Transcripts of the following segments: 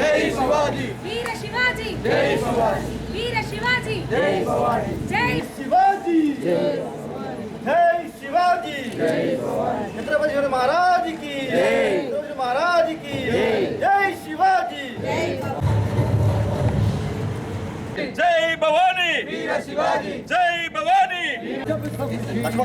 జై శివాజీ. వీర శివాజీ. జై శివాజీ. వీర శివాజీ. జై శివాజీ. జై శివాజీ. జై శివాజీ. జై ఛత్రపతి శివాజీ మహారాజ్కి జై మహారాజ్కి జై శివాజీ. జై భవానీ. వీర శివాజీ. జై భవానీ. లక్ష్మణ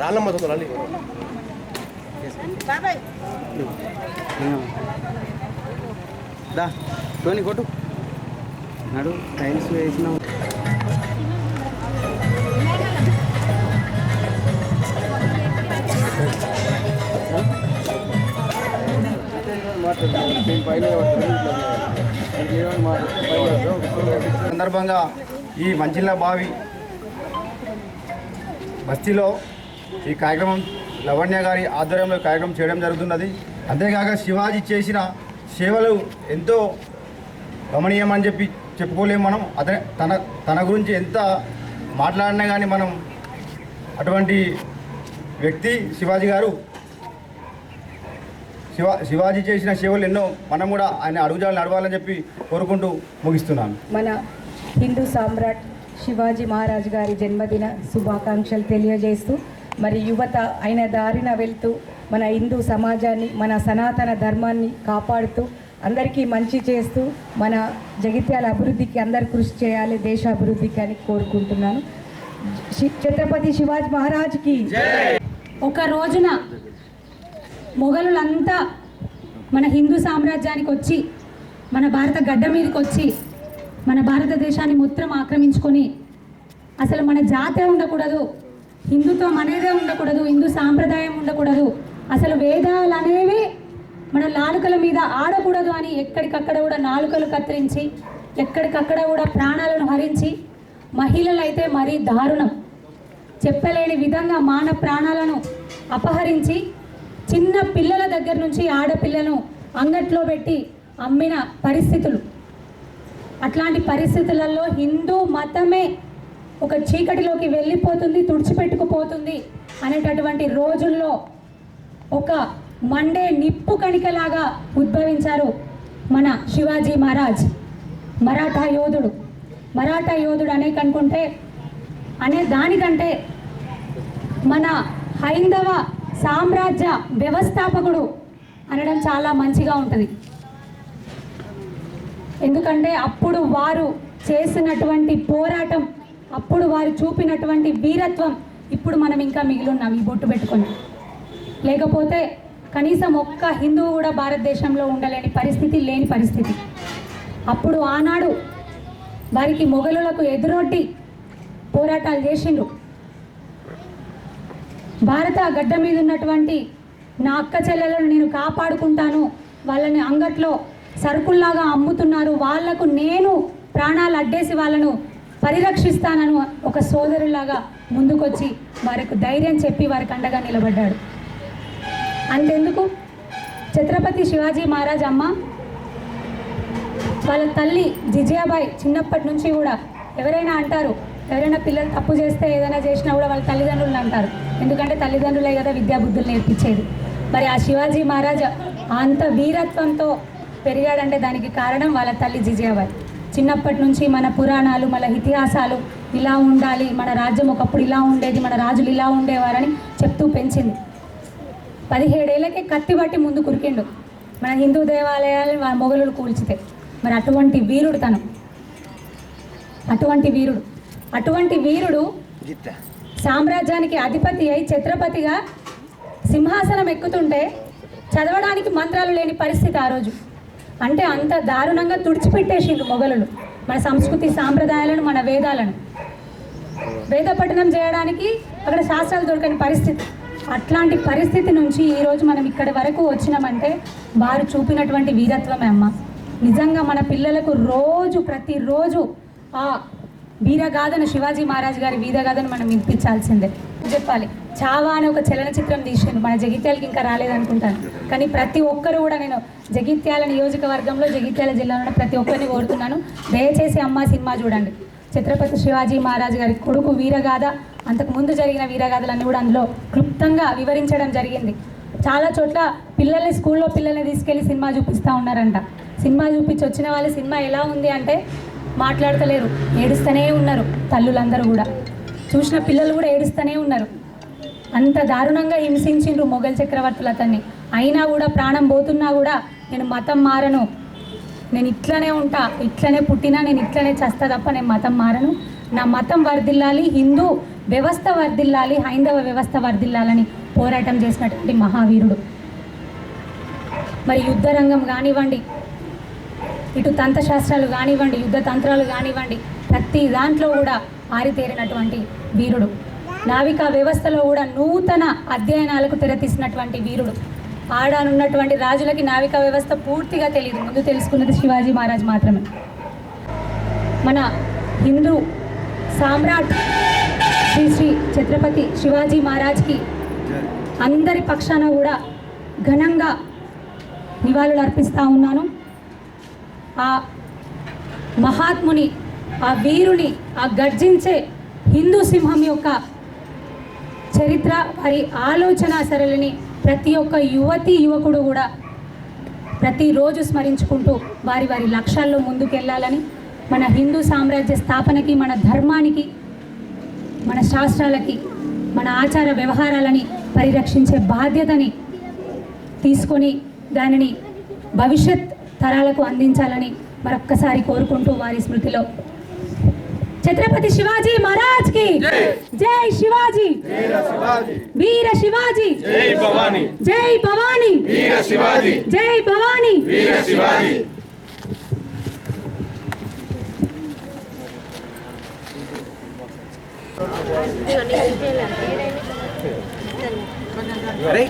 రాళ్ళమ్మ తొందరలి దా టోని కొట్టు. నడు టైల్స్ వేసినావు. సందర్భంగా ఈ మంచిల్ల బావి బస్తీలో ఈ కార్యక్రమం లవణ్య గారి ఆధ్వర్యంలో కార్యక్రమం చేయడం జరుగుతున్నది. అంతేకాక శివాజీ చేసిన సేవలు ఎంతో గమనీయమని చెప్పి చెప్పుకోలేము మనం. అతని తన తన గురించి ఎంత మాట్లాడినా కానీ మనం అటువంటి వ్యక్తి శివాజీ గారు శివా శివాజీ చేసిన సేవలు ఎన్నో మనం కూడా ఆయన అడుగుజాలు నడవాలని చెప్పి కోరుకుంటూ ముగిస్తున్నాను. మన హిందూ సామ్రాట్ శివాజీ మహారాజ్ గారి జన్మదిన శుభాకాంక్షలు తెలియజేస్తూ మరి యువత ఆయన దారిన వెళ్తూ మన హిందూ సమాజాన్ని మన సనాతన ధర్మాన్ని కాపాడుతూ అందరికీ మంచి చేస్తూ మన జగిత్యాల అభివృద్ధికి అందరు కృషి చేయాలి దేశ అభివృద్ధికి అని కోరుకుంటున్నాను. ఛత్రపతి శివాజీ మహారాజ్కి ఒక రోజున మొఘలులంతా మన హిందూ సామ్రాజ్యానికి వచ్చి మన భారత గడ్డ మీదకి వచ్చి మన భారతదేశాన్ని మొత్తం ఆక్రమించుకొని అసలు మన జాతే ఉండకూడదు హిందుత్వం అనేదే ఉండకూడదు హిందూ సాంప్రదాయం ఉండకూడదు అసలు వేదాలు అనేవి మన నాలుకల మీద ఆడకూడదు అని ఎక్కడికక్కడ కూడా నాలుకలు కత్తిరించి ఎక్కడికక్కడ కూడా ప్రాణాలను హరించి మహిళలైతే మరీ దారుణం. చెప్పలేని విధంగా మాన ప్రాణాలను అపహరించి చిన్న పిల్లల దగ్గర నుంచి ఆడపిల్లను అంగట్లో పెట్టి అమ్మిన పరిస్థితులు. అట్లాంటి పరిస్థితులలో హిందూ మతమే ఒక చీకటిలోకి వెళ్ళిపోతుంది తుడిచిపెట్టుకుపోతుంది అనేటటువంటి రోజుల్లో ఒక మండే నిప్పు కణికలాగా ఉద్భవించారు మన శివాజీ మహారాజ్ మరాఠా యోధుడు. మరాఠా యోధుడు అనే కనుకుంటే అనే దానికంటే మన హైందవ సామ్రాజ్య వ్యవస్థాపకుడు అనడం చాలా మంచిగా ఉంటుంది. ఎందుకంటే అప్పుడు వారు చేసినటువంటి పోరాటం అప్పుడు వారు చూపినటువంటి వీరత్వం ఇప్పుడు మనం ఇంకా మిగిలిన్నాం ఈ బొట్టు పెట్టుకొని. లేకపోతే కనీసం ఒక్క హిందువు కూడా భారతదేశంలో ఉండలేని పరిస్థితి లేని పరిస్థితి. అప్పుడు ఆనాడు వారికి మొఘలులకు ఎదురొడ్డి పోరాటాలు చేసిండ్రు. భారత గడ్డ మీద ఉన్నటువంటి నా అక్క చెల్లెలను నేను కాపాడుకుంటాను. వాళ్ళని అంగట్లో సరుకుల్లాగా అమ్ముతున్నారు. వాళ్ళకు నేను ప్రాణాలు అడ్డేసి వాళ్ళను పరిరక్షిస్తానను ఒక సోదరులాగా ముందుకొచ్చి వారికి ధైర్యం చెప్పి వారికి అండగా నిలబడ్డాడు. అంతెందుకు? ఛత్రపతి శివాజీ మహారాజ్ అమ్మ వాళ్ళ తల్లి జిజియాబాయి చిన్నప్పటి నుంచి కూడా ఎవరైనా అంటారు ఎవరైనా పిల్లలు తప్పు చేస్తే ఏదైనా చేసినా కూడా వాళ్ళ తల్లిదండ్రులను అంటారు. ఎందుకంటే తల్లిదండ్రులే కదా విద్యాబుద్ధులు నేర్పించేది. మరి ఆ శివాజీ మహారాజ్ అంత వీరత్వంతో పెరిగాడంటే దానికి కారణం వాళ్ళ తల్లి జిజేవారి. చిన్నప్పటి నుంచి మన పురాణాలు మన ఇతిహాసాలు ఇలా ఉండాలి మన రాజ్యం ఒకప్పుడు ఇలా ఉండేది మన రాజులు ఇలా ఉండేవారని చెప్తూ పెంచింది. పదిహేడేళ్ళకి కత్తి బట్టి ముందు కురికిండు. మన హిందూ దేవాలయాలు మొగలు కూల్చితే. మరి అటువంటి వీరుడు తను. అటువంటి వీరుడు. అటువంటి వీరుడు సామ్రాజ్యానికి అధిపతి అయి ఛత్రపతిగా సింహాసనం ఎక్కుతుంటే చదవడానికి మంత్రాలు లేని పరిస్థితి ఆ రోజు. అంటే అంత దారుణంగా తుడిచిపెట్టేసిండ్రు మొఘలులు. మన సంస్కృతి సాంప్రదాయాలను మన వేదాలను. వేద పఠనం చేయడానికి అక్కడ శాస్త్రాలు దొరకని పరిస్థితి. అట్లాంటి పరిస్థితి నుంచి ఈరోజు మనం ఇక్కడి వరకు వచ్చినామంటే వారు చూపినటువంటి వీరత్వమే అమ్మ. నిజంగా మన పిల్లలకు రోజు ప్రతిరోజు ఆ వీరగాథను శివాజీ మహారాజ్ గారి వీరగాథను మనం వినిపించాల్సిందే. చెప్పాలి. చావా అనే ఒక చలనచిత్రం తీసిండు. మన జగిత్యాలకి ఇంకా రాలేదనుకుంటాను. కానీ ప్రతి ఒక్కరు కూడా నేను జగిత్యాల నియోజకవర్గంలో జగిత్యాల జిల్లాలో ప్రతి ఒక్కరిని కోరుతున్నాను. దయచేసి అమ్మ సినిమా చూడండి. ఛత్రపతి శివాజీ మహారాజ్ గారి కొడుకు వీరగాథ అంతకు ముందు జరిగిన వీరగాథలన్నీ కూడా అందులో క్లుప్తంగా వివరించడం జరిగింది. చాలా చోట్ల పిల్లల్ని స్కూల్లో పిల్లల్ని తీసుకెళ్ళి సినిమా చూపిస్తూ ఉన్నారంట. సినిమా చూపించి వచ్చిన వాళ్ళు సినిమా ఎలా ఉంది అంటే మాట్లాడతలేరు ఏడుస్తూనే ఉన్నారు తల్లులందరూ కూడా. చూసిన పిల్లలు కూడా ఏడుస్తూనే ఉన్నారు. అంత దారుణంగా హింసించిండ్రు మొఘల్ చక్రవర్తులు అతన్ని. అయినా కూడా ప్రాణం పోతున్నా కూడా నేను మతం మారను. నేను ఇట్లనే ఉంటా ఇట్లనే పుట్టినా నేను ఇట్లనే చస్తా తప్ప నేను మతం మారను. నా మతం వర్దిల్లాలి హిందూ వ్యవస్థ వర్దిల్లాలి హైందవ వ్యవస్థ వర్దిల్లాలని పోరాటం చేసినటువంటి మహావీరుడు. మరి యుద్ధ రంగం కానివ్వండి ఇటు తంత్రశాస్త్రాలు కానివ్వండి యుద్ధ తంత్రాలు కానివ్వండి ప్రతి దాంట్లో కూడా ఆరితేరినటువంటి వీరుడు. నావికా వ్యవస్థలో కూడా నూతన అధ్యయనాలకు తెరతీసినటువంటి వీరుడు. ఆడానున్నటువంటి రాజులకి నావికా వ్యవస్థ పూర్తిగా తెలియదు ముందు తెలుసుకున్నది శివాజీ మహారాజ్ మాత్రమే. మన హిందూ సామ్రాట్ శ్రీ శ్రీ ఛత్రపతి శివాజీ మహారాజ్కి అందరి పక్షాన కూడా ఘనంగా నివాళులు అర్పిస్తూ ఉన్నాను. ఆ మహాత్ముని ఆ వీరుని ఆ గర్జించే హిందూ సింహం యొక్క చరిత్ర వారి ఆలోచన సరళిని ప్రతి ఒక్క యువతి యువకుడు కూడా ప్రతిరోజు స్మరించుకుంటూ వారి వారి లక్ష్యాల్లో ముందుకెళ్ళాలని మన హిందూ సామ్రాజ్య స్థాపనకి మన ధర్మానికి మన శాస్త్రాలకి మన ఆచార వ్యవహారాలని పరిరక్షించే బాధ్యతని తీసుకొని దానిని భవిష్యత్ తరాలకు అందించాలని మరొక్కసారి కోరుకుంటూ వారి స్మృతిలో. ఛత్రపతి శివాజీ మహారాజ్కి జై శివాజీ. వీర శివాజీ. జై భవానీ. జై భవానీ. వీర శివాజీ. జై భవానీ. వీర శివాజీ. అరే